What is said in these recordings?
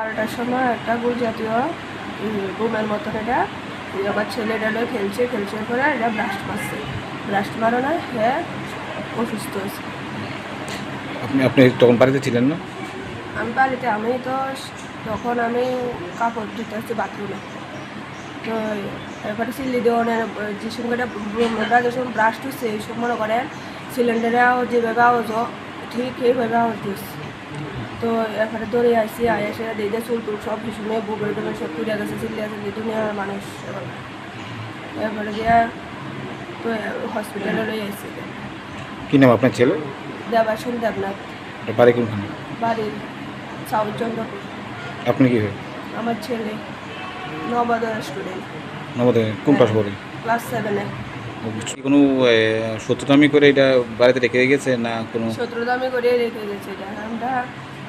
বারোটার সময় একটা গুড় জাতীয় বুমের মতন এটা। আমার ছেলেটা হলো খেলছে খেলছে পরে এটা ব্লাস্ট মারছে। ব্লাস্ট মারানো হ্যাঁ অসুস্থ হয়েছে। আপনি আপনি তখন বাড়িতে ছিলেন না? আমি বাড়িতে আমি তো তখন আমি কাপড় ধুতে আসছি বাথরুমে তো এরপরে সিলি দেওয়ানের যে সময় ওটা যখন ব্রাস্ট হচ্ছে এই সময় করেন সিলিন্ডারে যেভাবে আওয়াজ ঠিক এইভাবে আওয়াজ দিচ্ছে তো এরপরে দৌড়ে আসছি আয় এসে দিদি চুল টুল সব ভীষণে বুকের টুলে সব তুলে গেছে চিল্লে আছে দুনিয়ার মানুষ এরপরে দিয়ে তো হসপিটালে লই আসছি কি নাম আপনার ছেলে? দেবাসন দেবনাথ। বাড়ি কোনখানে? বাড়ির সাউথ চন্দ্রপুর আপনি কি? হয় আমার ছেলে নবোদয় স্টুডেন্ট নবদে কোন ক্লাস পড়ে? ক্লাস সেভেনে কোনো এ, করে এটা বাড়িতে রেখে গেছে না কোনো? সতেরোদামি করে রেখে গেছে এটা। আমরা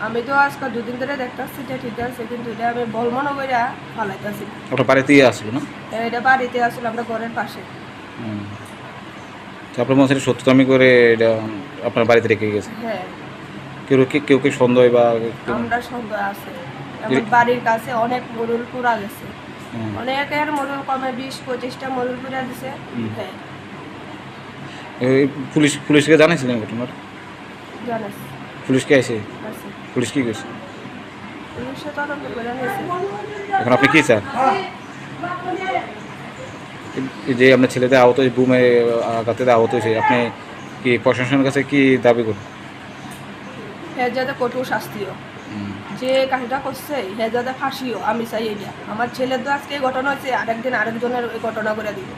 আমি তো আজকাল দুদিন ধরে দেখতেছি এটা ঠিক আছে কিন্তু এটা আমি বলমনো করে ফালাইতেছি আপনার বাড়িতেই আসলো না? এটা বাড়িতে আসলে আমরা ঘরের পাশে। আপনার মনে হচ্ছে সত্যতামি করে এটা আপনার বাড়িতে রেখে গেছে? হ্যাঁ। কেউ কি কেউ কি সন্দেহ বা আমরা সন্দেহ আছে। বাড়ির কাছে অনেক মরুল পুরা গেছে। অনেকের মরুল কমে বিশ পঁচিশটা মরুল পুরা দিছে। হ্যাঁ এই পুলিশ পুলিশকে জানাইছিলেন ঘটনার পুলিশকে পুলিশ কি গেছে পুলিশে তদন্ত করে নিয়েছে এখন আপনি কি চান? এই যে আপনার ছেলেদের আহত বুমে আঘাতে আহত হয়েছে আপনি কি প্রশাসনের কাছে কি দাবি করুন যাতে কঠোর শাস্তিও। যে কাহিনীটা করছে হে ফাঁসিও, আমি চাই এটা আমার ছেলের তো আজকে ঘটনা হয়েছে, আরেকদিন আরেকজনের ঘটনা করে দিব।